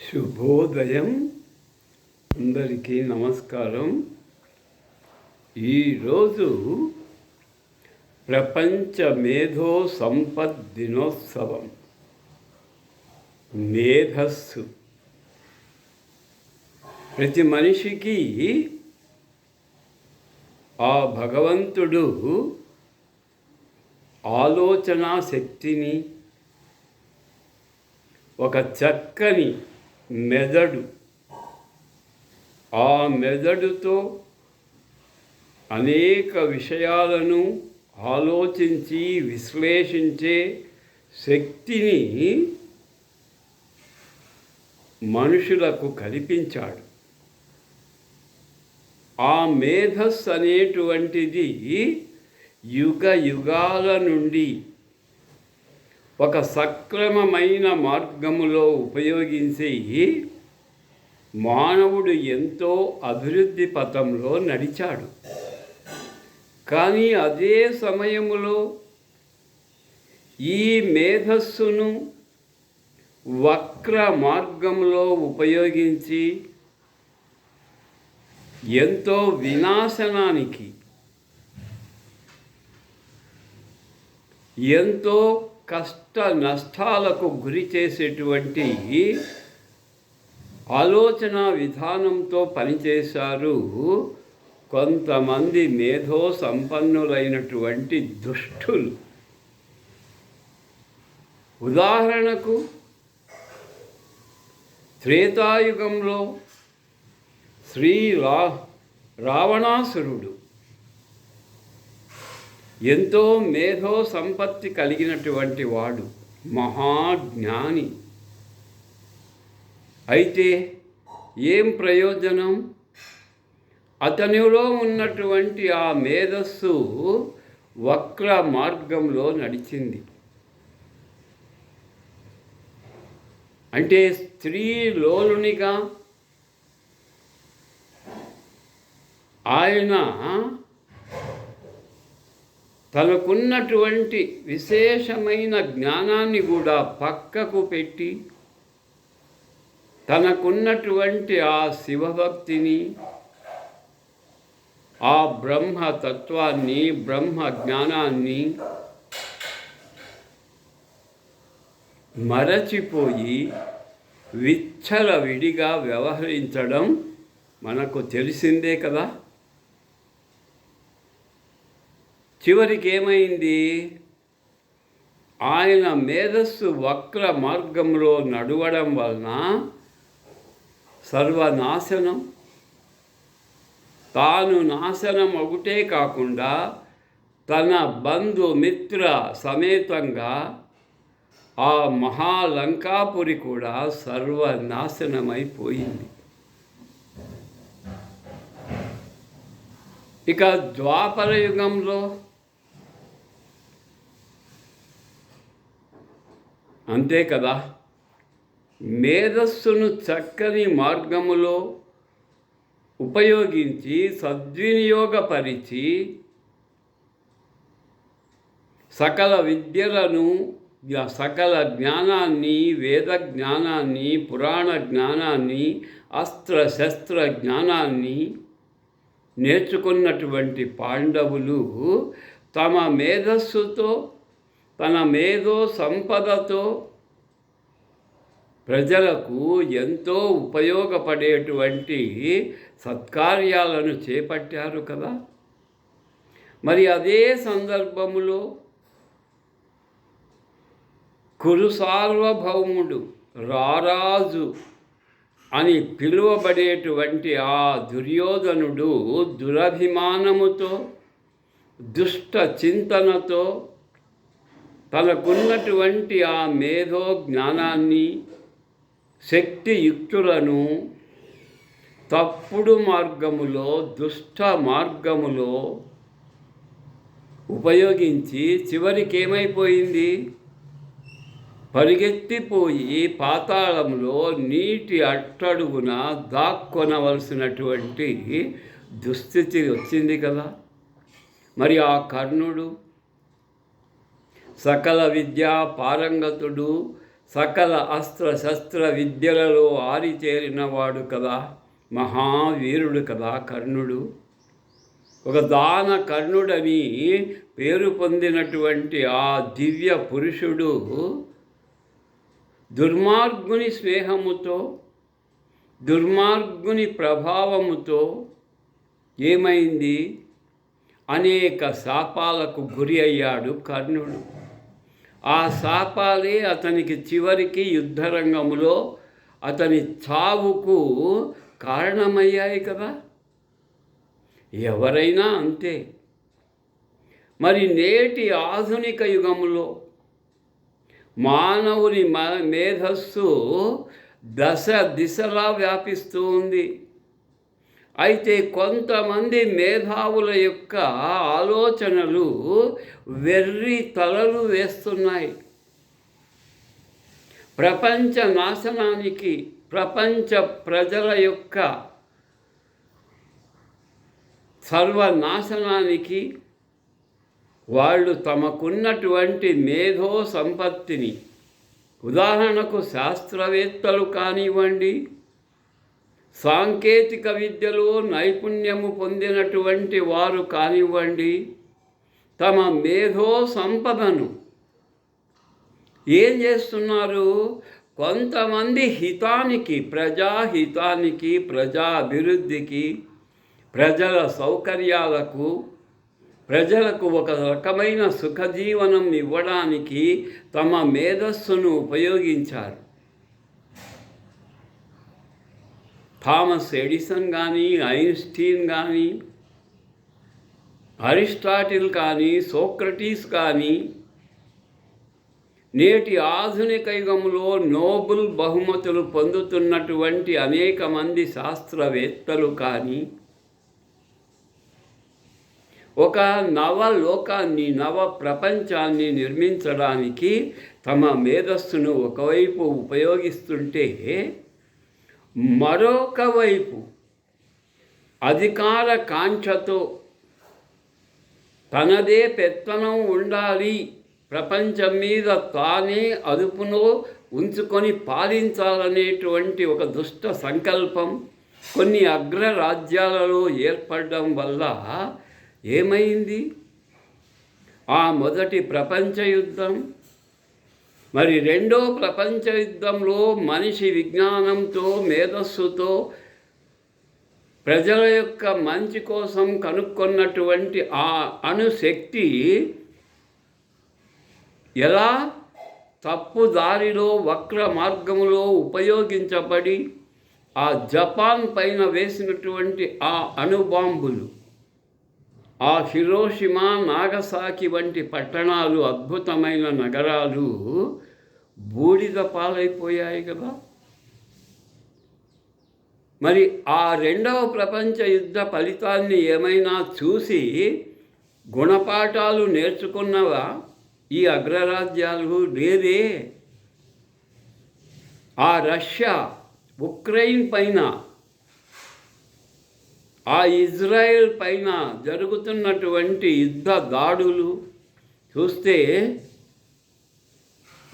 శుభోదయం. అందరికీ నమస్కారం. ఈరోజు ప్రపంచ మేధో సంపద్ దినోత్సవం. మేధస్సు. ప్రతి మనిషికి ఆ భగవంతుడు ఆలోచనా శక్తిని ఒక చక్కని మెదడు. ఆ మెదడుతో అనేక విషయాలను ఆలోచించి విశ్లేషించే శక్తిని మనుషులకు కల్పించాడు. ఆ మేధస్సు అనేటువంటిది యుగ యుగాల నుండి ఒక సక్రమమైన మార్గములో ఉపయోగించి మానవుడు ఎంతో అభివృద్ధి పథంలో నడిచాడు. కానీ అదే సమయంలో ఈ మేధస్సును వక్ర మార్గంలో ఉపయోగించి ఎంతో వినాశనానికి ఎంతో కష్ట నష్టాలకు గురి చేసేటువంటి ఆలోచన విధానంతో పనిచేశారు కొంతమంది మేధో సంపన్నులైనటువంటి దుష్టులు. ఉదాహరణకు త్రేతాయుగంలో శ్రీ రా రావణాసురుడు ఎంతో మేధో సంపత్తి కలిగినటువంటి వాడు మహాజ్ఞాని. అయితే ఏం ప్రయోజనం? అతనిలో ఉన్నటువంటి ఆ మేధస్సు వక్ర మార్గంలో నడిచింది. అంటే స్త్రీ లోలునిగా ఆయన తనకున్నటువంటి విశేషమైన జ్ఞానాన్ని కూడా పక్కకు పెట్టి తనకున్నటువంటి ఆ శివభక్తిని ఆ బ్రహ్మ తత్వాన్ని బ్రహ్మ జ్ఞానాన్ని మరచిపోయి విచ్చల విడిగా వ్యవహరించడం మనకు తెలిసిందే కదా. చివరికి ఏమైంది? ఆయన మేధస్సు వక్ర మార్గంలో నడవడం వలన సర్వనాశనం తాను నాశనం ఒకటే కాకుండా తన బంధుమిత్ర సమేతంగా ఆ మహాలంకాపురి కూడా సర్వనాశనమైపోయింది. ఇక ద్వాపర యుగంలో అంతే కదా? మేధస్సును చక్కని మార్గములో ఉపయోగించి సద్వినియోగపరిచి సకల విద్యలను సకల జ్ఞానాన్ని వేద జ్ఞానాన్ని పురాణ జ్ఞానాన్ని అస్త్ర శస్త్ర జ్ఞానాన్ని నేర్చుకున్నటువంటి పాండవులు తమ మేధస్సుతో తన మేధో సంపదతో ప్రజలకు ఎంతో ఉపయోగపడేటువంటి సత్కార్యాలను చేపట్టారు కదా. మరి అదే సందర్భములో కురు సార్వభౌముడు రారాజు అని పిలువబడేటువంటి ఆ దుర్యోధనుడు దురభిమానముతో దుష్ట చింతనతో తనకున్నటువంటి ఆ మేధో జ్ఞానాన్ని శక్తియుక్తులను తప్పుడు మార్గములో దుష్ట మార్గములో ఉపయోగించి చివరికి ఏమైపోయింది పరిగెత్తిపోయి పాతాళంలో నీటి అట్టడుగున దాక్కొనవలసినటువంటి దుస్థితి వచ్చింది కదా. మరి ఆ కర్ణుడు సకల విద్యా పారంగతుడు సకల అస్త్ర శస్త్ర విద్యలలో ఆరితేరినవాడు కదా మహావీరుడు కదా కర్ణుడు. ఒక దాన కర్ణుడని పేరు పొందినటువంటి ఆ దివ్య పురుషుడు దుర్మార్గుని స్నేహముతో దుర్మార్గుని ప్రభావముతో ఏమైంది? అనేక శాపాలకు గురి అయ్యాడు కర్ణుడు. ఆ శాపాలే అతనికి చివరికి యుద్ధరంగములో అతని చావుకు కారణమయ్యాయి కదా. ఎవరైనా అంతే. మరి నేటి ఆధునిక యుగంలో మానవుని మేధస్సు దశ దిశలా వ్యాపిస్తూ ఉంది. అయితే కొంతమంది మేధావుల యొక్క ఆలోచనలు వెర్రి తలలు వేస్తున్నాయి. ప్రపంచ నాశనానికి ప్రపంచ ప్రజల యొక్క సర్వనాశనానికి వాళ్ళు తమకున్నటువంటి మేధో సంపత్తిని ఉదాహరణకు శాస్త్రవేత్తలు కానివ్వండి సాంకేతిక విద్యలో నైపుణ్యము పొందినటువంటి వారు కానివ్వండి తమ మేధో సంపదను ఏం చేస్తున్నారు? కొంతమంది హితానికి ప్రజాహితానికి ప్రజా అభివృద్ధికి ప్రజల సౌకర్యాలకు ప్రజలకు ఒక రకమైన సుఖజీవనం ఇవ్వడానికి తమ మేధస్సును ఉపయోగించారు. థామస్ ఎడిసన్ కానీ ఐన్స్టీన్ కానీ అరిస్టాటిల్ కానీ సోక్రటీస్ కానీ నేటి ఆధునిక యుగంలో నోబుల్ బహుమతులు పొందుతున్నటువంటి అనేక మంది శాస్త్రవేత్తలు కానీ ఒక నవ లోకాన్ని నవ ప్రపంచాన్ని నిర్మించడానికి తమ మేధస్సును ఒకవైపు ఉపయోగిస్తుంటే మరొక వైపు అధికార కాంక్షతో తనదే పెత్తనం ఉండాలి ప్రపంచం మీద తానే అదుపులో ఉంచుకొని పాలించాలనేటువంటి ఒక దుష్ట సంకల్పం కొన్ని అగ్రరాజ్యాలలో ఏర్పడడం వల్ల ఏమైంది? ఆ మొదటి ప్రపంచ యుద్ధం మరి రెండో ప్రపంచ యుద్ధంలో మనిషి విజ్ఞానంతో మేధస్సుతో ప్రజల యొక్క మంచి కోసం కనుక్కున్నటువంటి ఆ అణుశక్తి ఎలా తప్పు దారిలో వక్ర మార్గంలో ఉపయోగించబడి ఆ జపాన్ పైన వేసినటువంటి ఆ అణుబాంబులు. ఆ హిరోషిమా నాగసాకి వంటి పట్టణాలు అద్భుతమైన నగరాలు బూడిద పాలైపోయాయి కదా. మరి ఆ రెండవ ప్రపంచ యుద్ధ ఫలితాన్ని ఏమైనా చూసి గుణపాఠాలు నేర్చుకున్నవా? ఈ అగ్రరాజ్యాలు లేదే. ఆ రష్యా ఉక్రెయిన్ పైన ఆ ఇజ్రాయెల్ పైన జరుగుతున్నటువంటి యుద్ధ దాడులు చూస్తే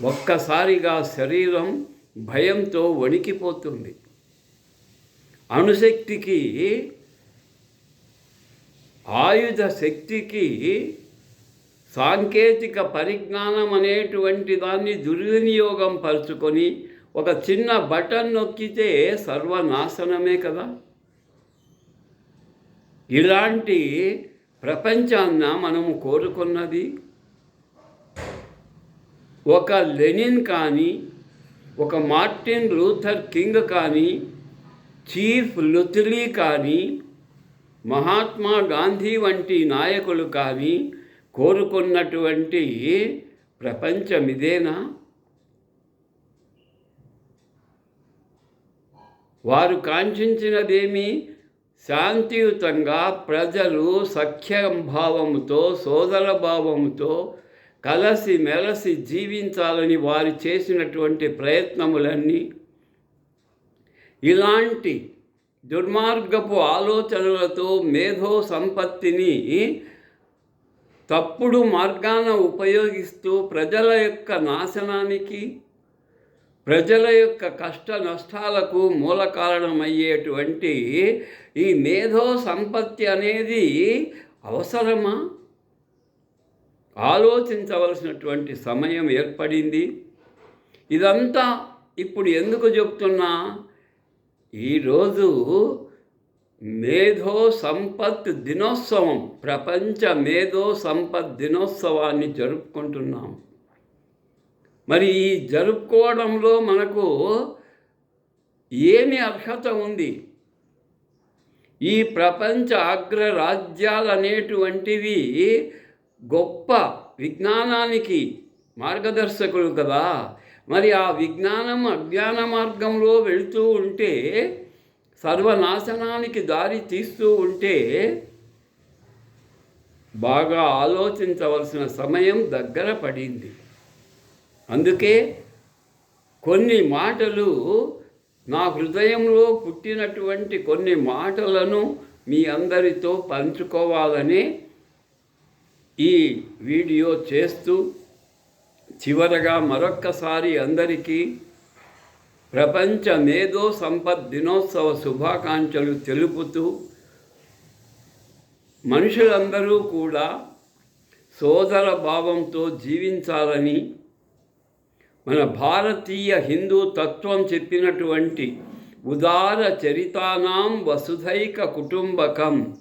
ఒక్కసారిగా శరీరం భయంతో వణికిపోతుంది. అణుశక్తికి ఆయుధ శక్తికి సాంకేతిక పరిజ్ఞానం అనేటువంటి దాన్ని దుర్వినియోగం పరుచుకొని ఒక చిన్న బటన్ నొక్కితే సర్వనాశనమే కదా? ఇలాంటి ప్రపంచాన్న మనము కోరుకున్నది ఒక లెనిన్ కానీ ఒక మార్టిన్ లూథర్ కింగ్ కానీ చీఫ్ లుత్లీ కానీ మహాత్మా గాంధీ వంటి నాయకులు కానీ కోరుకున్నటువంటి ప్రపంచం ఇదేనా వారు కాంక్షించినదేమి? శాంతియుతంగా ప్రజలు సఖ్యభావముతో సోదర భావముతో కలసి మెలసి జీవించాలని వారు చేసినటువంటి ప్రయత్నములన్నీ ఇలాంటి దుర్మార్గపు ఆలోచనలతో మేధో సంపత్తిని తప్పుడు మార్గాన ఉపయోగిస్తూ ప్రజల యొక్క నాశనానికి ప్రజల యొక్క కష్ట నష్టాలకు మూల కారణమయ్యేటువంటి ఈ మేధో సంపత్తి అనేది అవసరమా? ఆలోచించవలసినటువంటి సమయం ఏర్పడింది. ఇదంతా ఇప్పుడు ఎందుకు చెప్తున్నా? ఈరోజు మేధో సంపత్ దినోత్సవం ప్రపంచ మేధో సంపత్ దినోత్సవాన్ని జరుపుకుంటున్నాం. మరి ఈ జరుపుకోవడంలో మనకు ఏమి అర్హత ఉంది? ఈ ప్రపంచ అగ్రరాజ్యాలు అనేటువంటివి గొప్ప విజ్ఞానానికి మార్గదర్శకులు కదా. మరి ఆ విజ్ఞానం అజ్ఞాన మార్గంలో వెళుతూ ఉంటే సర్వనాశనానికి దారి తీస్తూ ఉంటే బాగా ఆలోచించవలసిన సమయం దగ్గర పడింది. అందుకే కొన్ని మాటలు నా హృదయంలో పుట్టినటువంటి కొన్ని మాటలను మీ అందరితో పంచుకోవాలని ఈ వీడియో చేస్తూ చివరగా మరొక్కసారి అందరికీ ప్రపంచ మేధో సంపత్ దినోత్సవ శుభాకాంక్షలు తెలుపుతూ మనుషులందరూ కూడా సోదర భావంతో జీవించాలని మన భారతీయ హిందూ తత్వం చెప్పినటువంటి ఉదార చరితానాం వసుధైక కుటుంబకం.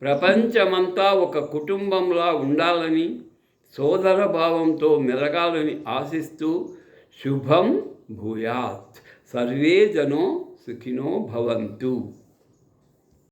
ప్రపంచమంతా ఒక కుటుంబంలా ఉండాలని సోదర భావంతో మెలగాలని ఆశిస్తూ శుభం భూయాత్. సర్వే జనో సుఖినో భవంతు.